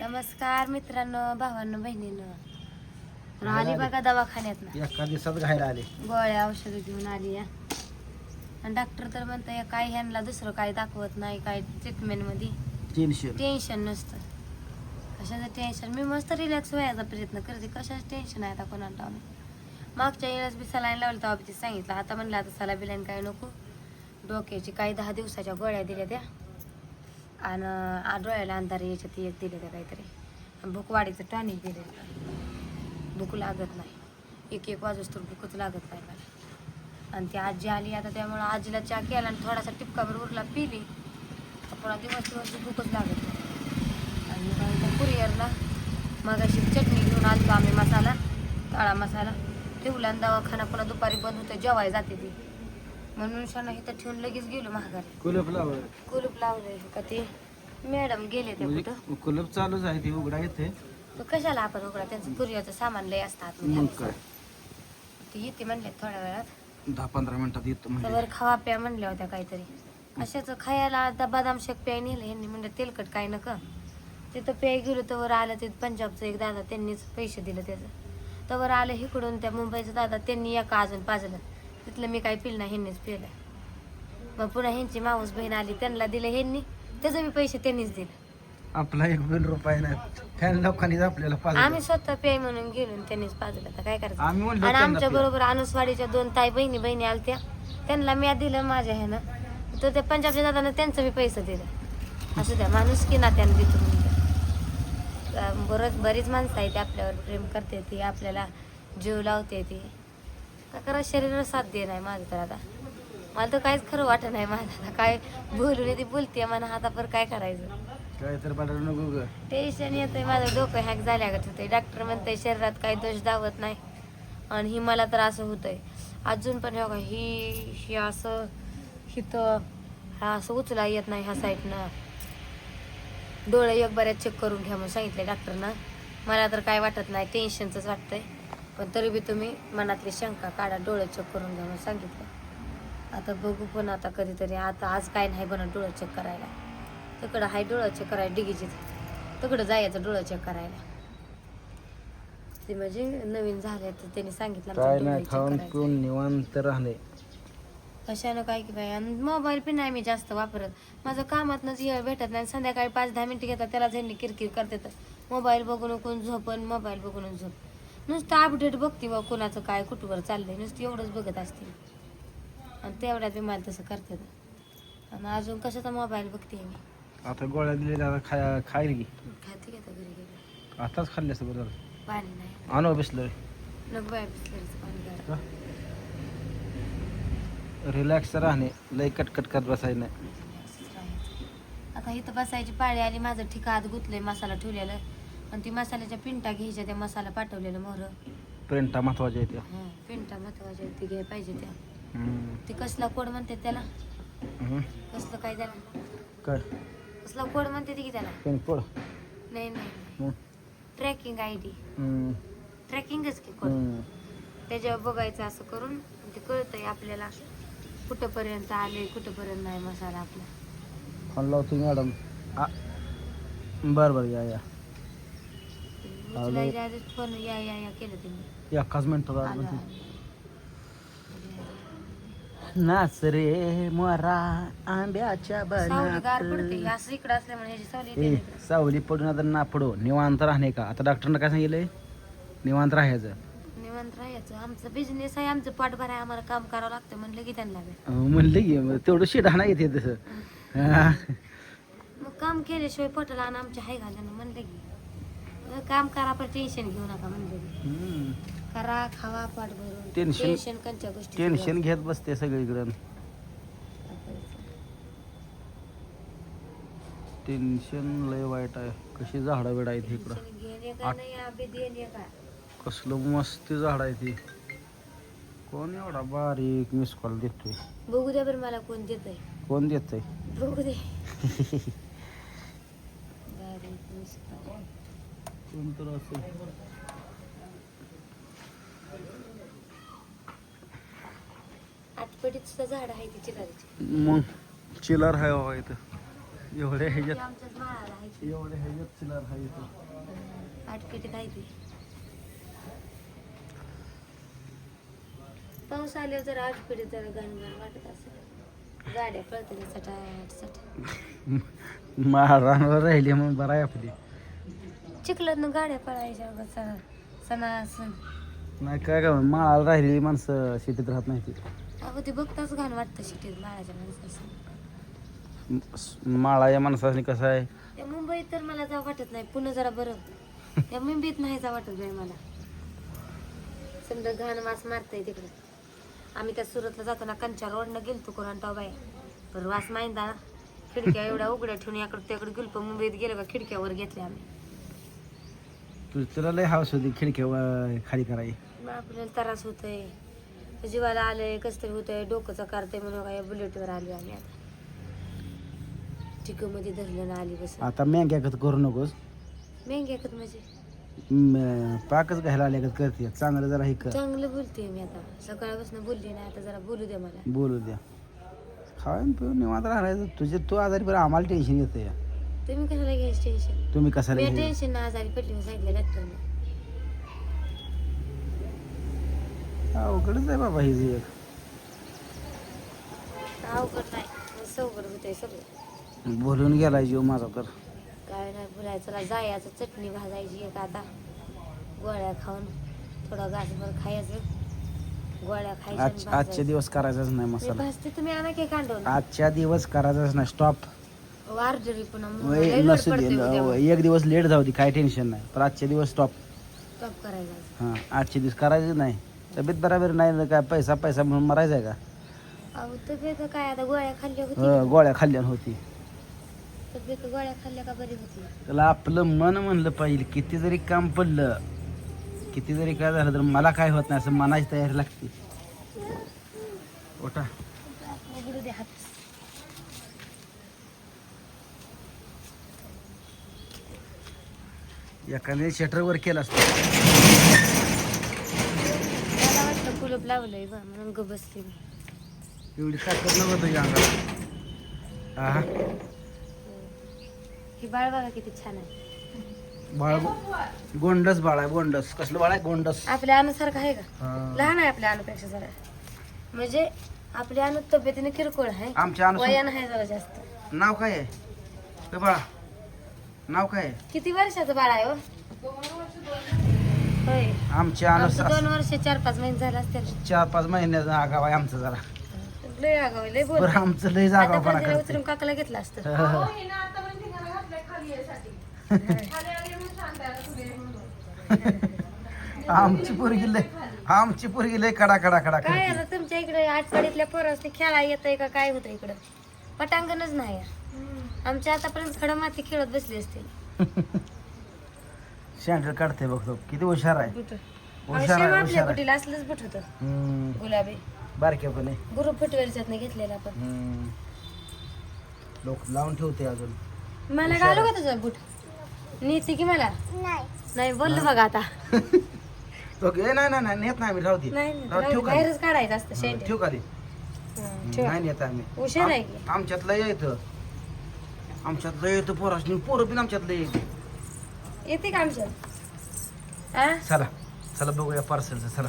नमस्कार मित्रांनो भावांनो बहिणींनो. तर आली. बघा दवाखान्यात ना. एका दिवसात घायला आले. गोळ्या औषधं घेऊन आली या. आणि डॉक्टर तर म्हणतंय काय ह्यांना दुसरं काय दाखवत नाही काय ट्रीटमेंटमध्ये तीनशे टेन्शन नसतं. कशाचं टेन्शन मी मस्त रिलॅक्स व्हायचा प्रयत्न करते. कशाचं टेन्शन आहे आता कोणाला लावलं मागच्या वेळेस बी सलाईन लावलं तेव्हा सांगितलं. आता म्हणलं आता सला बिलाईन काय नको. डोक्याची काही दहा दिवसाच्या गोळ्या दिल्या त्या. आणि आ- डोळ्याला अंधार यायच्या ती एक दिले त्या काहीतरी. आणि भूक वाढीचं टॉनिक दिले भूक लागत नाही. एक एक वाजूस तर भूकच लागत नाही मला. आणि ती आजी आली आता त्यामुळं आजीला चहा केला आणि थोडासा टिपकाभर उरला पिली. तर पुन्हा दिवस दिवस भूकच लागत नाही. आणि कुरिअरला मग अशी चटणी घेऊन आलतो आम्ही मसाला काळा मसाला. ठेवला आणि दवाखाना पुन्हा दुपारी बंद होतं जेवाय जाते ती. म्हणून शाना इथं ठेवून लगेच गेलो महागारी कुलप लाव कुलूप लावलंय का ते? मॅडम गेले ते कुठं? म्हणजे कुलप चालूच आहे ते उघडा येते मग कशाला आपण उघडा? त्यांचं कुरिअरचं सामान लय असतात मग काय? ती येते म्हणले थोड्या वेळात. दहा पंधरा मिनिटात येतो म्हणजे तर खावा प्या म्हणल्या होत्या काहीतरी. कशाचं खायला आता बदाम शेक प्याय नेलं ह्यांनी म्हणलं तेलकट काय नका. तिथं प्याय गेलो तर आलं ते पंजाबचं एक दादा त्यांनीच पैसे दिले त्याचं. तवर आलं इकडून त्या मुंबईचं दादा त्यांनी एका अजून पाजलं. तिथलं मी काही पिलं नाही ह्यांनीच पिलं. मग पुन्हा ह्यांची माऊस बहीण आली त्यांना दिलं ह्यांनी त्याचं मी पैसे त्यांनीच दिले. आपला एक बिल रुपये नाही. लोकांनीच आपल्याला पाहिजे आम्ही स्वतः पेय म्हणून गेलो आणि त्यांनीच पाजलं. तर काय करायचं? आम्ही म्हणलो आणि त्यांना आमच्या. बरोबर अनुसवाडीच्या दोन ताई बहिणी बहिणी आलत्या. त्यांना मी दिलं माझ्या ह्यानं. तर त्या पंजाबच्या दादानं त्यांचं मी पैसे दिलं. असू द्या माणूस की ना त्यांना देतो म्हणते बरंच बरीच माणसं आहे ते आपल्यावर प्रेम करते ती आपल्याला जीव लावते ती. का करा शरीराला साथ दे नाही माझं तर आता. मला तर काहीच खरं वाटत नाही माझं आता. काय बोलून ती बोलते म्हणा आता पर काय करायचं? काय तर पाठवलं नको ग. टेन्शन येतंय माझं डोकं हॅक झाल्यागत होतंय डॉक्टर म्हणतंय शरीरात काही दोष दावत नाही. आणि ही मला तर असं होतंय. अजून पण हे बघा ही ही असं हिथं हा असं उचला येत नाही ह्या साईडनं. डोळे एक बऱ्याच चेक करून घ्या म्हणून सांगितले डॉक्टरनं मला तर काय वाटत नाही टेन्शनचंच वाटतंय. पण तरी बी तुम्ही मनातली शंका काढा डोळे चेक करून घ्या म्हणून सांगितलं. आता बघू पण आता कधीतरी आता आज काय नाही बनत डोळं चेक करायला. तिकडं हाय डोळं चेक करायला डिगीजीत तिकडं जायचं डोळं चेक करायला. ते म्हणजे नवीन झाले तर त्यांनी सांगितलं आमचं काय डोळे नाही check खाऊन करायचं. पिऊन निवांत राहणे. कशानं काय की बाई आणि मोबाईल पण नाही मी जास्त वापरत. माझं कामातनंच वेळ भेटत नाही. संध्याकाळी पाच दहा मिनिटं घेतात त्याला त्यांनी किरकिर करते तर मोबाईल बघून कोण झोपन मोबाईल बघून झोप. नुसतं अपडेट बघते बा कोणाचं काय कुठवर चाललंय. नुसतं एवढंच बघत असते. आणि तेवढ्यात मी मला तसं करते आणि अजून कशाचा मोबाईल बघते मी. आता गोळ्या आता खाय खाईल की? खाते घेता घरी गेलं. आताच खाल्ले असतं बरं झालं. पाणी नाही. आणू बिसलं नको बाय बिस्लरीचं पाणी गार. रिलॅक्स राहणे लय कटकट करत बसायचं नाही. आता इथं बसायची पाळी आली माझं ठिका हात गुतलंय मसाला ठेवलेलं आणि ती मसाल्याच्या पिंटा घ्यायच्या त्या मसाला पाठवलेलं मोर प्रिंटा महत्त्वाच्या त्या. पिंटा महत्त्वाच्या ती घ्याय पाहिजे त्या. हम्म. ती कसला कोड म्हणते त्याला? हम्म. कसलं काय त्याला? काय? कसला कोड म्हणते ती की त्याला? पेन पोड नाही नाही हम्म. ट्रॅकिंग आय डी हम्म. ट्रॅकिंगच की कोड. हम्म. त्याच्यावर बघायचं असं करून ते कळतंय आपल्याला कुठंपर्यंत आले कुठंपर्यंत नाही मसाला आपला. फोन लावतो मॅडम. आ बरं बरं या या. उचलायच्या आधीच फोन या या या केलं त्यांनी. एकाच मिनिटात आलं, आलं आलं. नाच रे मोरा आंब्याच्या सावली गार पडते बनात असं इकडं असल्यामुळे ह्याची सावली येते ए ना इकडं. सावली पडून आता ना पडो निवांत राहणे का? आता डॉक्टरनं काय सांगितलंय? निवांत राहायचं. निवांत राहायचं. आमचं बिझनेस आहे आमचं पाठभर आहे आम्हाला काम करावं लागतं म्हणलं की त्यांना बी. अं, म्हणलं की मग तेवढं शिडाणा येते तसं. हा. मग काम केल्याशिवाय पोटाला आणि आमच्या हाय घालणं म्हणलं की. काम करा पण टेन्शन घेऊ नका हम्म. करा खावा पाठ भरून. Tension- टेन्शन कोणत्या गोष्टी टेन्शन घेत बसते सगळीकडं. टेन्शन लय वाईट आहे. कशी झाडं बिड आहेत इकडं. घेणे का नाही आबे देणे का? कसलं मस्त झाड आहे ती. कोण एवढा बारीक मिस कॉल देतोय? बघू द्या बरं मला कोण देतंय. कोण देतोय? बघू दे बारीक मुस्कान. कोण तर असेल. आटपटीत सुद्धा झाड आहे ती चिलारीची मग चिलर आहे बाबा इथं. एवढ्या ह्याच्यात. आमच्याच माळाला आहे. एवढे हे एक चिल्लर आहे इथं. आठ पेटी काय ती. पाऊस आल्यावर जरा आठ पेटी जरा घाण वाटत असेल. गाड्या पळतील सटाट सट महाराणाला राहिली मग बरं आहे आपली. चिखलात गाड्या पळायच्या बघ सणा सणासण. नाही काय काय माळाला राहिलेली माणसं शेतीत राहत नाही अगं ते बघताच घाण वाटतं शिटीत माळाच्या माणसाचं म- माळाच्या माणसाने कसं आहे? त्या मुंबईत तर मला जावं वाटत नाही पुणे जरा बरं. त्या मुंबईत नाही जावं वाटत नाही मला. समजा घाण वास मारतंय तिकडे. आम्ही त्या सुरतला जाताना कंचा रोडनं गेलतो कोणाला बाय पण वास माहिंदा खिडक्या एवढ्या उघड्या ठेवून याकडे त्याकडे गेलो पण मुंबईत गेलो का खिडक्यावर घेतल्या आम्ही. तुझी तुला लय हाऊस होती खिडकी खाली करायची. मग आपल्याला त्रास होतोय. जीवाला आलंय कसं तरी होतंय डोकंचं करतंय म्हणून काय बुलेटवर आली आम्ही आता. मध्ये धरलं ना आली बस. आता मेंग्या करू नकोस. मेंगे एकत म्हणजे? म, पाकच घ्यायला आल्या करते. चांगलं जरा हे कर. चांगलं बोलते मी आता. सकाळपासून बोलली ना आता जरा बोलू दे मला. बोलू द्या. खाऊन पिऊन निवांत राहायचं. तुझे तू आजारी बरं आम्हाला टेन्शन येतं या तुम्ही कशाला घ्यायचं टेन्शन तुम्ही कसाला मी घ्यायचं? टेन्शन ना आजारी पडली म्हणून सांगितलं डॉक्टरने अवघडच आहे बाबा ही जे एक. अवघड नाही सवघड होतंय सगळं. बोलून गेला जीव माझा तर. काय नाही बोलायचं चला जायचं चटणी भाजायची एक आता. गोळ्या खाऊन थोडा घासभर खायचं. गोळ्या खायच्या आणि आज आजचे भाजायचं. दिवस करायचाच नाही मी मसाला. भाजते तुम्ही आणा की कांडून. आजच्या दिवस करायचाच नाही स्टॉप वारजरी पुन्हा मग लय लोड नसू पडतोय उद्या मग. दे एक दिवस लेट जाऊ दे काय टेन्शन नाही. पण आजचे दिवस स्टॉप स्टॉप करायला हां आजचे दिवस करायचे नाही. तब्येत बराबर नाही ना काय पैसा पैसा म्हणून मरायचा आहे का? अहो तब्येत काय आता गोळ्या खाल्ल्या होती. हं, गोळ्या खाल्ल्या होती तब्येत गोळ्या खाल्ल्या का बरी होती? त्याला आपलं मन म्हणलं पाहिजे किती जरी काम पडलं किती जरी काय झालं तर मला काय होत नाही असं मनाची तयारी लागते. ओटा उघडू दे हात. एखाद्या शटरवर केलं असतं. मला वाटतं कुलूप लावलंय बा म्हणून ग बसते मी. एवढी ताकद नव्हतं तुझ्या हा ही बाळ बघा किती छान आहे. बाळ गोंडस बाळ आहे गोंडस. कसलं बाळ आहे? गोंडस. आपल्या अनुसारखं आहे का? हा. लहान आहे आपल्या अनुपेक्षा जरा. म्हणजे आपल्या अनु तब्येतीने किरकोळ आहे. आमच्या वयान आहे जरा जास्त. नाव काय आहे? बाळा. नाव काय आहे? किती वर्षाचं बाळ आहे हो? होय. आमच्या आमचं अनुसार दोन वर्ष चार पाच महिने झाले असतील. चार पाच महिन्याचा आगाव आहे आमचं जरा. लय आगाव लय बोल बरं आमचं लय आता करते उतरून काकाला घेतलं असतं. आमची पोरगी लय आमची पोरगी लय कडा कडा कडा काय करते. आता तुमच्या इकडे आठवडीतल्या पोरासनी खेळा येतंय का काय होतं इकडं? पटांगणच नाही. आमच्या आतापर्यंत खडं माती खेळत बसली असते शँडल काढते बघतो किती हुशार आहे. कुठं? हुशार आहे आपल्या हुशार आहे. कुटीला असलंच बुट होतं हम्म, गुलाबी. बारक्या पण. आहे गुरु फुटवेलच्यात घेतलेला आपण. हम्म. लोक लावून ठेवते अजून. मला घालू का तुझा बुट? नेते की मला? नाही. बोललो बघा आता. ए नाही नाही नाही नेत नाही आम्ही राहू दे. नाही नाही, राहू, राहू ठेवू दे, का बाहेरच काढायचं असतं हं, शेंड. ठेवू? ठेवा. नाही नेत आम्ही. हुशार आहे की? आमच्यातलं येतं आमच्यातलं येतं पोरासनी पोरं पण आमच्यातलं येते येते का आमच्यात? आ चला चला बघूया पार्सलचं चला.